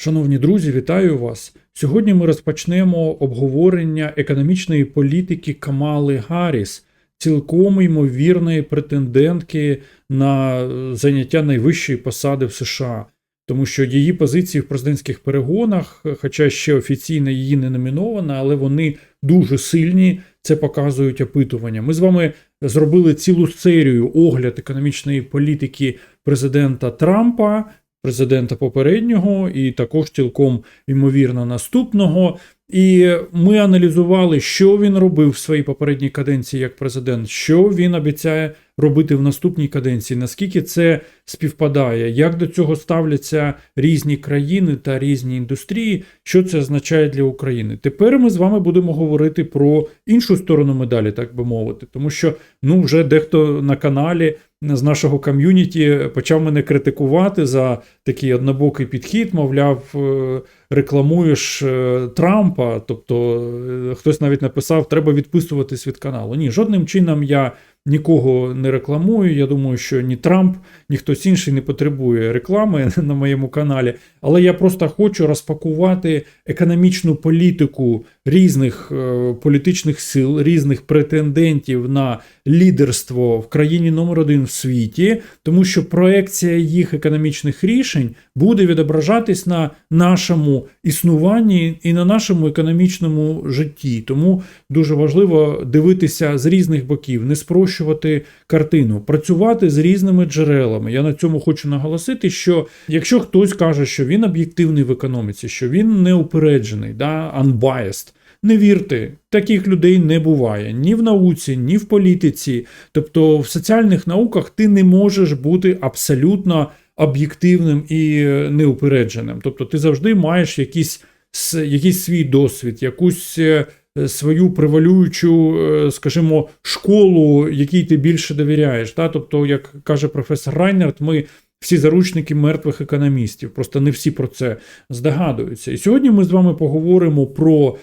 Шановні друзі, вітаю вас! Сьогодні ми розпочнемо обговорення економічної політики Камали Гарріс, цілком ймовірної претендентки на заняття найвищої посади в США. Тому що її позиції в президентських перегонах, хоча ще офіційно її не номінована, але вони дуже сильні. Це показують опитування. Ми з вами зробили цілу серію огляд економічної політики президента Трампа, президента попереднього, і також цілком ймовірно наступного. І ми аналізували, що він робив в своїй попередній каденції як президент, що він обіцяє робити в наступній каденції, наскільки це співпадає, як до цього ставляться різні країни та різні індустрії, що це означає для України. Тепер ми з вами будемо говорити про іншу сторону медалі, так би мовити, тому що ну вже дехто на каналі. З нашого ком'юніті почав мене критикувати за такий однобокий підхід, мовляв, е, рекламуєш е, Трампа. Тобто е, хтось навіть написав, треба відписуватись від каналу. Ні, жодним чином я нікого не рекламую. Я думаю, що ні Трамп, ні хтось інший не потребує реклами на моєму каналі. Але я просто хочу розпакувати економічну політику різних е, політичних сил, різних претендентів на лідерство в країні номер один в світі, тому що проекція їх економічних рішень буде відображатись на нашому існуванні і на нашому економічному житті. Тому дуже важливо дивитися з різних боків, не спрощувати картину, працювати з різними джерелами. Я на цьому хочу наголосити, що якщо хтось каже, що він об'єктивний в економіці, що він неупереджений, да, unbiased, не вірте, таких людей не буває ні в науці, ні в політиці. Тобто в соціальних науках ти не можеш бути абсолютно об'єктивним і неупередженим. Тобто ти завжди маєш якийсь, якийсь свій досвід, якусь е, свою превалюючу, е, скажімо, школу, якій ти більше довіряєш. Та? Тобто, як каже професор Райнерт, ми всі заручники мертвих економістів. Просто не всі про це здогадуються. І сьогодні ми з вами поговоримо про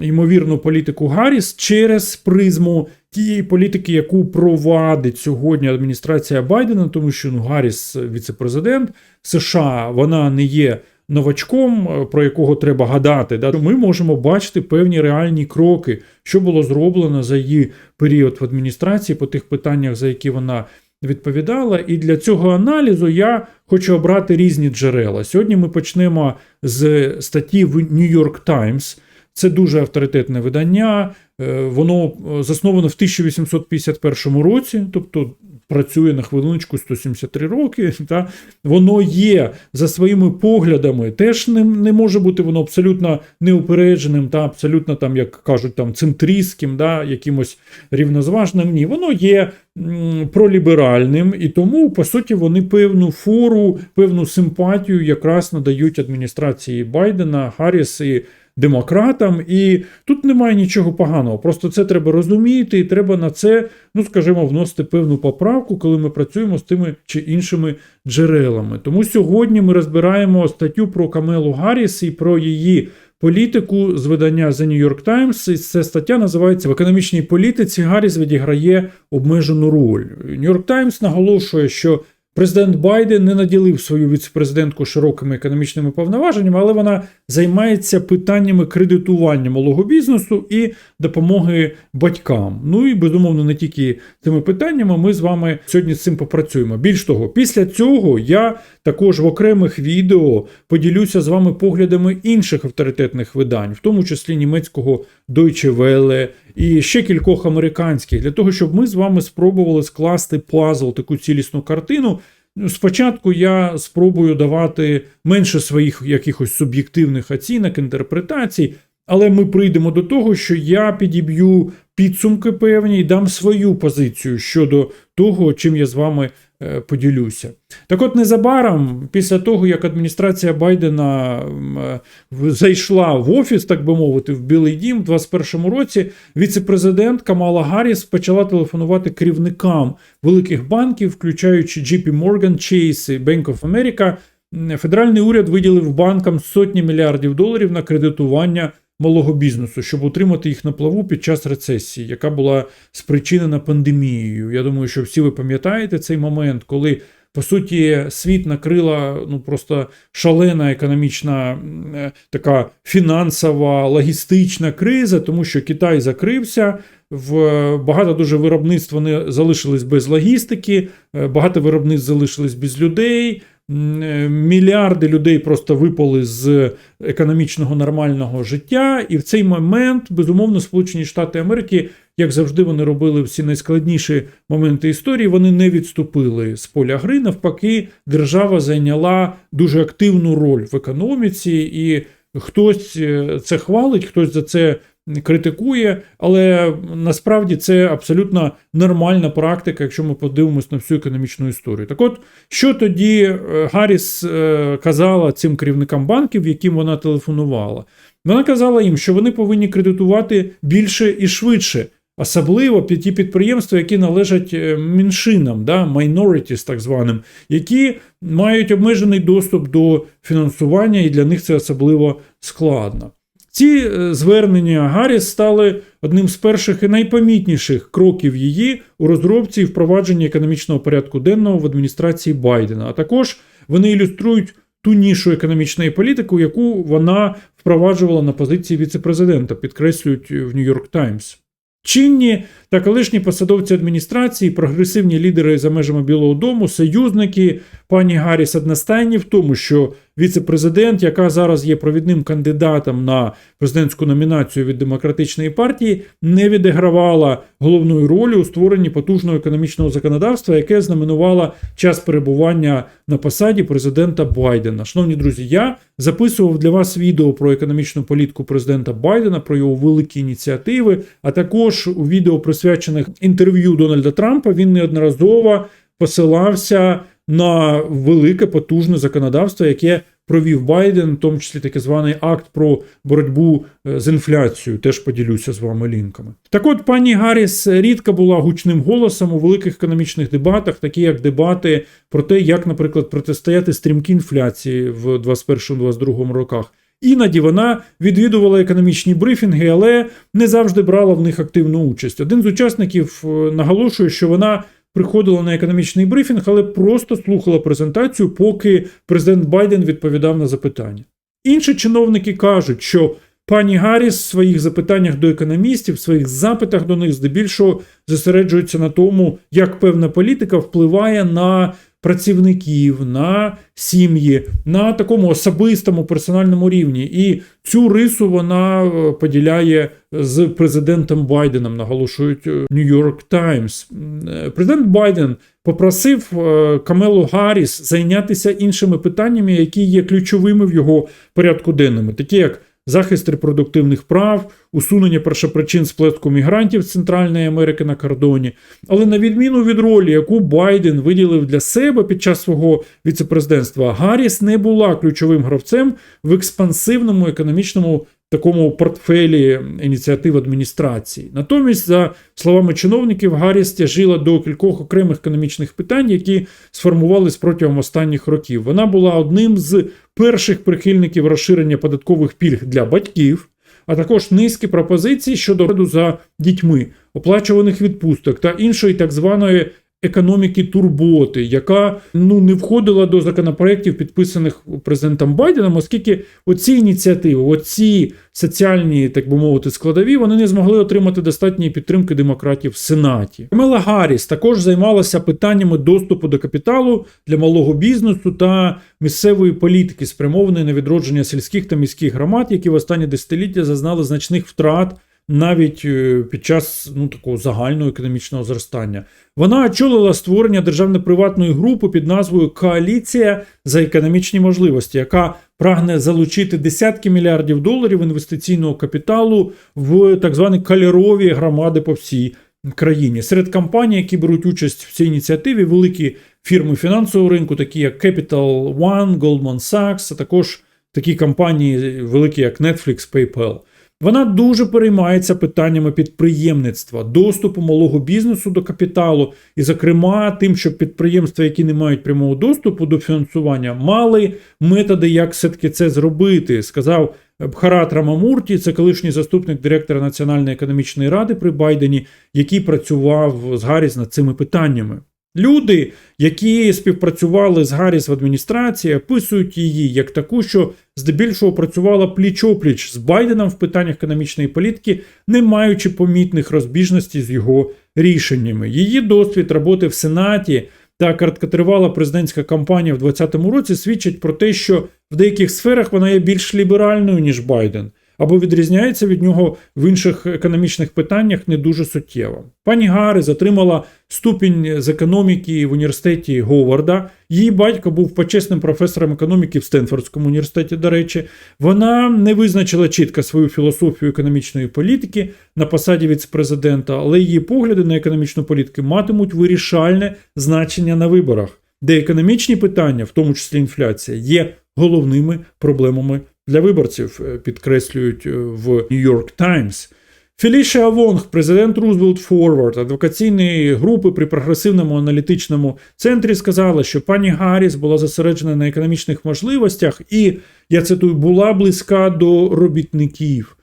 ймовірну політику Гарріс через призму тієї політики, яку провадить сьогодні адміністрація Байдена, тому що ну, Гарріс віцепрезидент США, вона не є. Новачком, про якого треба гадати, да, ми можемо бачити певні реальні кроки, що було зроблено за її період в адміністрації по тих питаннях, за які вона відповідала. І для цього аналізу я хочу обрати різні джерела. Сьогодні ми почнемо з статті в New York Times. Це дуже авторитетне видання. Е, воно засновано в 1851 році, тобто працює на хвилиночку 173 роки. Та Воно є за своїми поглядами, теж не не може бути воно абсолютно неупередженим та абсолютно, там, як кажуть, там центристським, да, якимось рівнозважним. Ні, воно є проліберальним, і тому, по суті, вони певну фору, певну симпатію якраз надають адміністрації Байдена, Харріс і демократам, і тут немає нічого поганого. Просто це треба розуміти, і треба на це, ну скажімо, вносити певну поправку, коли ми працюємо з тими чи іншими джерелами. Тому сьогодні ми розбираємо статтю про Камелу Гарріс і про її. Політику з видання The New York Times, і ця стаття називається В економічній політиці Гарріс відіграє обмежену роль. New York Times наголошує, що Президент Байден не наділив свою віцепрезидентку широкими економічними повноваженнями, але вона займається питаннями кредитування малого бізнесу і допомоги батькам. Ну і безумовно, не тільки цими питаннями. Ми з вами сьогодні з цим попрацюємо. Більш того, після цього я також в окремих відео поділюся з вами поглядами інших авторитетних видань, в тому числі німецького Deutsche Welle і ще кількох американських, для того, щоб ми з вами спробували скласти пазл, таку цілісну картину. Ну, спочатку я спробую давати менше своїх якихось суб'єктивних оцінок, інтерпретацій, але ми прийдемо до того, що я підіб'ю підсумки певні і дам свою позицію щодо того, чим я з вами поділюся. Так от незабаром, після того, як адміністрація Байдена е, зайшла в офіс, так би мовити, в Білий Дім у 2021 році, віцепрезидент Камала Гарріс почала телефонувати керівникам великих банків, включаючи JP Morgan, Chase і Bank of America. Федеральний уряд виділив банкам сотні мільярдів доларів на кредитування малого бізнесу, щоб утримати їх на плаву під час рецесії, яка була спричинена пандемією. Я думаю, що всі ви пам'ятаєте цей момент, коли по суті, світ накрила ну просто шалена економічна е, така фінансова логістична криза, тому що Китай закрився. В багато дуже виробництв вони залишились без логістики, е, багато виробництв залишились без людей. Е, Мільярди людей просто випали з економічного нормального життя, і в цей момент, безумовно, Сполучені Штати Америки, як завжди, вони робили всі найскладніші моменти історії. Вони не відступили з поля гри. Навпаки, держава зайняла дуже активну роль в економіці, і хтось е, це хвалить, хтось за це критикує, але насправді це абсолютно нормальна практика, якщо ми подивимось на всю економічну історію. Так от, що тоді е, Гарріс е, казала цим керівникам банків, яким вона телефонувала? Вона казала їм, що вони повинні кредитувати більше і швидше. Особливо під ті підприємства, які належать е, меншинам, да, minorities так званим, які мають обмежений доступ до фінансування, і для них це особливо складно. Ці е, звернення Гарріс стали одним з перших і найпомітніших кроків її у розробці і впровадженні економічного порядку денного в адміністрації Байдена. А також вони ілюструють ту нішу економічної політики, яку вона впроваджувала на позиції віцепрезидента, підкреслюють в Нью-Йорк Таймс. Чинні та колишні посадовці адміністрації, прогресивні лідери за межами Білого Дому, союзники пані Гарріс одностайні в тому, що віце-президент, яка зараз є провідним кандидатом на президентську номінацію від демократичної партії, не відігравала головної ролі у створенні потужного економічного законодавства, яке знаменувало час перебування на посаді президента Байдена. Шановні друзі, я записував для вас відео про економічну політику президента Байдена, про його великі ініціативи, а також у відео присвячених інтерв'ю Дональда Трампа він неодноразово посилався на велике потужне законодавство, яке провів Байден, в тому числі такий званий акт про боротьбу е, з інфляцією. Теж поділюся з вами лінками. Так от пані Гарріс рідко була гучним голосом у великих економічних дебатах, такі як дебати про те, як, наприклад, протистояти стрімкій інфляції в 2021-2022 роках. Іноді вона відвідувала економічні брифінги, але не завжди брала в них активну участь. Один з учасників е, наголошує, що вона приходила на економічний брифінг, але просто слухала презентацію, поки президент Байден відповідав на запитання. Інші чиновники кажуть, що пані Гарріс в своїх запитаннях до економістів, в своїх запитах до них здебільшого зосереджується на тому, як певна політика впливає на працівників, на сім'ї, на такому особистому персональному рівні. І цю рису вона е, поділяє з президентом Байденом, наголошують New York Times. Е, Президент Байден попросив е, Камелу Гарріс зайнятися іншими питаннями, які є ключовими в його порядку денному, такі як захист репродуктивних прав, усунення першопричин сплетку мігрантів з Центральної Америки на кордоні. Але на відміну від ролі, яку Байден виділив для себе під час свого віцепрезидентства, Гарріс не була ключовим гравцем в експансивному економічному такому портфелі ініціатив адміністрації. Натомість, за словами чиновників, Гарріс тяжила до кількох окремих економічних питань, які сформувались протягом останніх років. Вона була одним з перших прихильників розширення податкових пільг для батьків. А також низки пропозицій щодо догляду за дітьми, оплачуваних відпусток та іншої так званої економіки турботи, яка ну не входила до законопроєктів, підписаних президентом Байденом, оскільки оці ініціативи, оці соціальні, так би мовити, складові, вони не змогли отримати достатньої підтримки демократів в Сенаті. Камела Гарріс також займалася питаннями доступу до капіталу для малого бізнесу та місцевої політики, спрямованої на відродження сільських та міських громад, які в останні десятиліття зазнали значних втрат навіть е, під час ну такого загального економічного зростання. Вона очолила створення державно-приватної групи під назвою Коаліція за економічні можливості, яка прагне залучити десятки мільярдів доларів інвестиційного капіталу в так звані кольорові громади по всій країні. Серед компаній, які беруть участь в цій ініціативі, великі фірми фінансового ринку, такі як Capital One, Goldman Sachs, а також такі компанії, великі як Netflix, PayPal. Вона дуже переймається питаннями підприємництва, доступу малого бізнесу до капіталу, і, зокрема, тим, щоб підприємства, які не мають прямого доступу до фінансування, мали методи, як все-таки це зробити, сказав Бхарат Рамамурті, це колишній заступник директора Національної економічної ради при Байдені, який працював з Гарріс над цими питаннями. Люди, які співпрацювали з Гарріс в адміністрації, описують її як таку, що здебільшого працювала пліч-опліч з Байденом в питаннях економічної політики, не маючи помітних розбіжностей з його рішеннями. Її досвід роботи в Сенаті та короткотривала президентська кампанія в 2020 році свідчать про те, що в деяких сферах вона є більш ліберальною ніж Байден. Або відрізняється від нього в інших економічних питаннях не дуже суттєво. Пані Гарріс отримала ступінь з економіки в університеті Говарда. Її батько був почесним професором економіки в Стенфордському університеті. До речі, вона не визначила чітко свою філософію економічної політики на посаді віцпрезидента, але її погляди на економічну політику матимуть вирішальне значення на виборах, де економічні питання, в тому числі інфляція, є головними проблемами для виборців, е, підкреслюють е, в New York Times. Фелішія Вонг, президент Roosevelt Forward, адвокаційної групи при прогресивному аналітичному центрі, сказала, що пані Гарріс була зосереджена на економічних можливостях і, я цитую, була близька до робітників.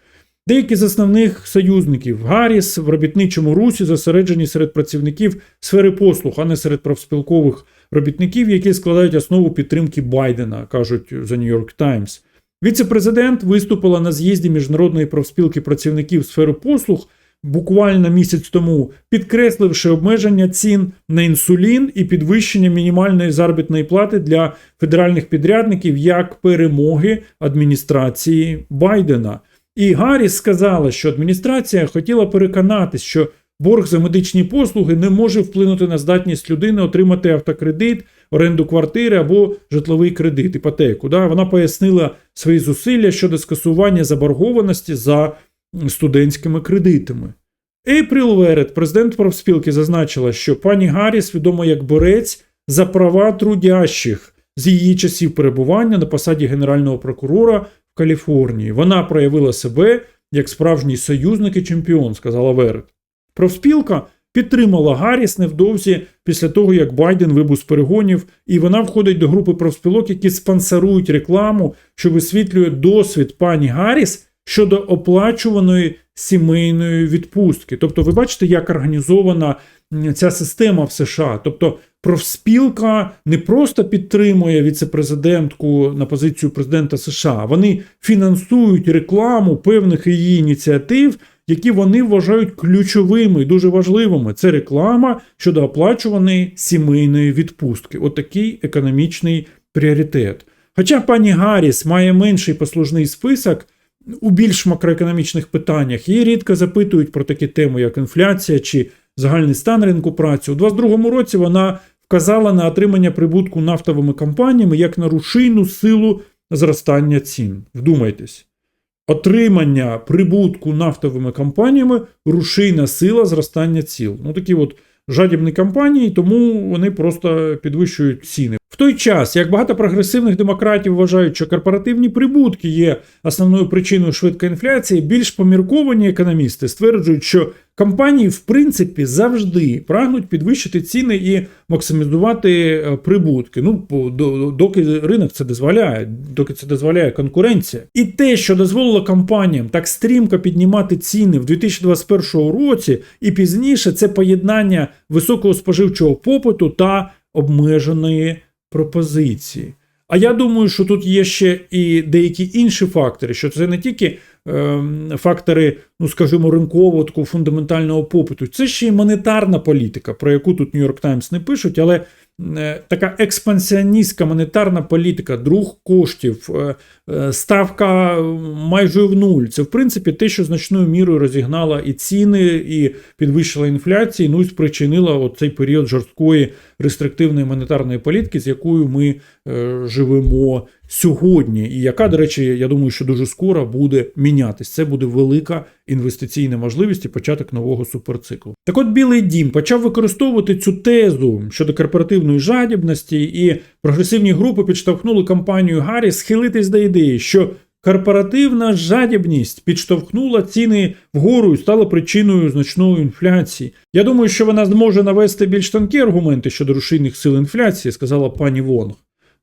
Деякі з основних союзників Гарріс в робітничому русі зосереджені серед працівників сфери послуг, а не серед профспілкових робітників, які складають основу підтримки Байдена, кажуть The New York Times. Віце-президент виступила на з'їзді міжнародної профспілки працівників сфери послуг буквально місяць тому, підкресливши обмеження цін на інсулін і підвищення мінімальної заробітної плати для федеральних підрядників як перемоги адміністрації Байдена. І Гарріс сказала, що адміністрація хотіла переконатись, що борг за медичні послуги не може вплинути на здатність людини отримати автокредит, оренду квартири або житловий кредит, іпотеку. Да? Вона пояснила свої зусилля щодо скасування заборгованості за студентськими кредитами. Ейпріл Верет, президент профспілки, зазначила, що пані Гарріс відома як борець за права трудящих з її часів перебування на посаді генерального прокурора в Каліфорнії. Вона проявила себе як справжній союзник і чемпіон, сказала Верет. Профспілка підтримала Гарріс невдовзі після того, як Байден вибув з перегонів, і вона входить до групи профспілок, які спонсорують рекламу, що висвітлює досвід пані Гарріс щодо оплачуваної сімейної відпустки. Тобто, ви бачите, як організована ця система в США. Тобто, профспілка не просто підтримує віцепрезидентку на позицію президента США, вони фінансують рекламу певних її ініціатив які вони вважають ключовими і дуже важливими. Це реклама щодо оплачуваної сімейної відпустки. Отакий економічний пріоритет. Хоча пані Гарріс має менший послужний список у більш макроекономічних питаннях, її рідко запитують про такі теми, як інфляція чи загальний стан ринку праці. У 2022 році вона вказала на отримання прибутку нафтовими компаніями як на рушійну силу зростання цін. Вдумайтесь отримання прибутку нафтовими компаніями рушійна сила зростання ціл. Ну такі от жадібні компанії, тому вони просто підвищують ціни. В той час, як багато прогресивних демократів вважають, що корпоративні прибутки є основною причиною швидкої інфляції, більш помірковані економісти стверджують, що компанії в принципі завжди прагнуть підвищити ціни і максимізувати е, прибутки. Ну доки ринок це дозволяє, доки це дозволяє конкуренція, і те, що дозволило компаніям так стрімко піднімати ціни в 2021 році, і пізніше це поєднання високого споживчого попиту та обмеженої пропозиції. А я думаю, що тут є ще і деякі інші фактори, що це не тільки е, фактори, ну скажімо, ринкового такого фундаментального попиту, це ще й монетарна політика, про яку тут Нью-Йорк Таймс не пишуть, але така експансіоністська монетарна політика, друг коштів, е, е, ставка майже в нуль. Це, в принципі, те, що значною мірою розігнала і ціни, і підвищила інфляцію, ну і спричинила цей період жорсткої рестриктивної монетарної політики, з якою ми живемо сьогодні, і яка, до речі, я думаю, що дуже скоро буде мінятись. Це буде велика інвестиційна можливість і початок нового суперциклу. Так от Білий Дім почав використовувати цю тезу щодо корпоративної жадібності, і прогресивні групи підштовхнули компанію Гаррі схилитись до ідеї, що корпоративна жадібність підштовхнула ціни вгору і стала причиною значної інфляції. Я думаю, що вона зможе навести більш тонкі аргументи щодо рушійних сил інфляції, сказала пані Вонг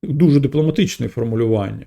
дуже дипломатичне формулювання.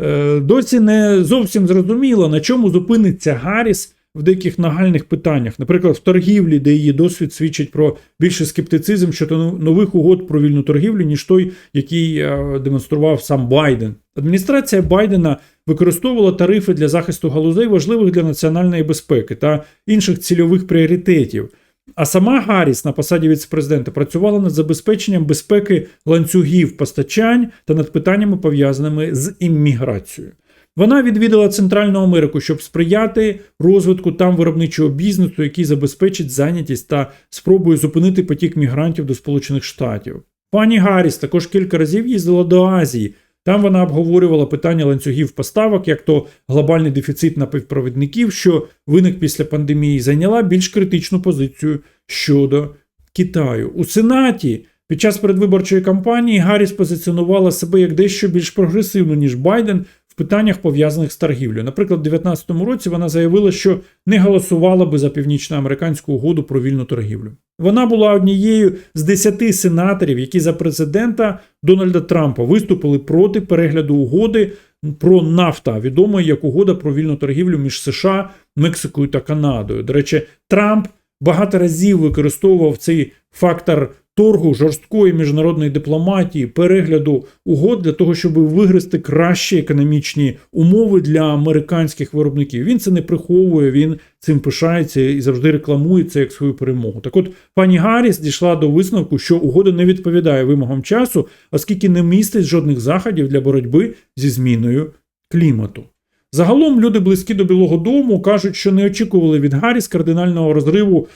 Е, досі не зовсім зрозуміло, на чому зупиниться Гарріс в деяких нагальних питаннях, наприклад, в торгівлі, де її досвід свідчить про більший скептицизм щодо нових угод про вільну торгівлю, ніж той, який е, демонстрував сам Байден. Адміністрація Байдена використовувала тарифи для захисту галузей, важливих для національної безпеки та інших цільових пріоритетів. А сама Гарріс на посаді віцепрезидента працювала над забезпеченням безпеки ланцюгів постачань та над питаннями пов'язаними з імміграцією. Вона відвідала Центральну Америку, щоб сприяти розвитку там виробничого бізнесу, який забезпечить зайнятість та спробує зупинити потік мігрантів до Сполучених Штатів. Пані Гарріс також кілька разів їздила до Азії. Там вона обговорювала питання ланцюгів поставок, як то глобальний дефіцит напівпровідників, що виник після пандемії, зайняла більш критичну позицію щодо Китаю. У Сенаті під час передвиборчої кампанії Гарріс позиціонувала себе як дещо більш прогресивно, ніж Байден питаннях пов'язаних з торгівлею. Наприклад, у 2019 році вона заявила, що не голосувала би за північноамериканську угоду про вільну торгівлю. Вона була однією з десяти сенаторів, які за президента Дональда Трампа виступили проти перегляду угоди про нафта, відомої як угода про вільну торгівлю між США, Мексикою та Канадою. До речі, Трамп багато разів використовував цей фактор торгу жорсткої міжнародної дипломатії, перегляду угод для того, щоб вигрести кращі економічні умови для американських виробників. Він це не приховує, він цим пишається і завжди рекламує це як свою перемогу. Так от пані Гарріс дійшла до висновку, що угода не відповідає вимогам часу, оскільки не містить жодних заходів для боротьби зі зміною клімату. Загалом люди близькі до Білого Дому кажуть, що не очікували від Гарріс кардинального розриву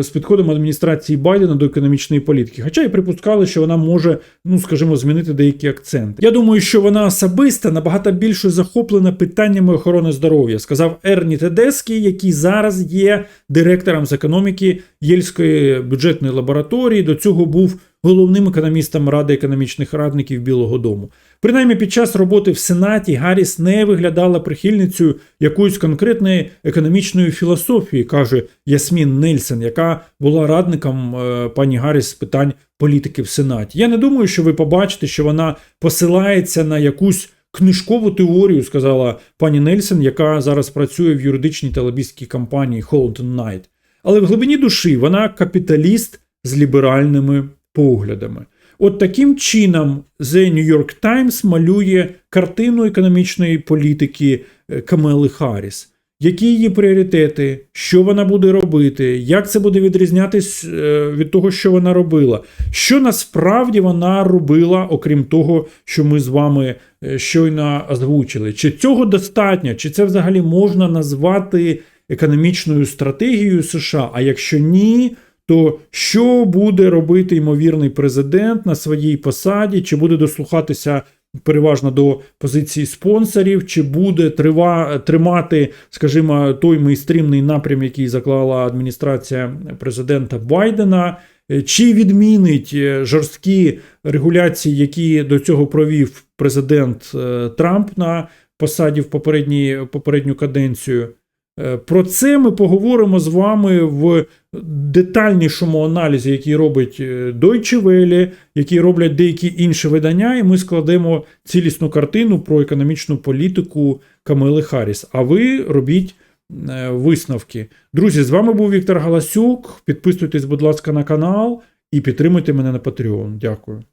з підходом адміністрації Байдена до економічної політики. Хоча й припускали, що вона може, ну скажімо, змінити деякі акценти. Я думаю, що вона особиста набагато більше захоплена питаннями охорони здоров'я, сказав Ерні Тедеський, який зараз є директором з економіки Єльської бюджетної лабораторії. До цього був головним економістом Ради економічних радників Білого Дому. Принаймні під час роботи в Сенаті Гарріс не виглядала прихильницею якоїсь конкретної економічної філософії, каже Ясмін Нельсен, яка була радником е, пані Гарріс з питань політики в Сенаті. Я не думаю, що ви побачите, що вона посилається на якусь книжкову теорію, сказала пані Нельсен, яка зараз працює в юридичній та лобістській компанії Holton Knight. Але в глибині душі вона капіталіст з ліберальними поглядами. От таким чином The New York Times малює картину економічної політики е, Камели Харріс. Які її пріоритети, що вона буде робити, як це буде відрізнятись е, від того, що вона робила? Що насправді вона робила, окрім того, що ми з вами е, щойно озвучили? Чи цього достатньо, чи це взагалі можна назвати економічною стратегією США? А якщо ні, то що буде робити ймовірний президент на своїй посаді, чи буде дослухатися переважно до позиції спонсорів, чи буде трива, тримати, скажімо, той мейстрімний напрям, який заклала адміністрація президента Байдена, чи відмінить е, жорсткі регуляції, які до цього провів президент е, Трамп на посаді в попередні попередню каденцію. Е, Про це ми поговоримо з вами в детальнішому аналізі, який робить е, Deutsche Welle, який роблять деякі інші видання, і ми складемо цілісну картину про економічну політику Камили Харріс. А ви робіть е, висновки. Друзі, з вами був Віктор Галасюк. Підписуйтесь, будь ласка, на канал і підтримуйте мене на Patreon. Дякую.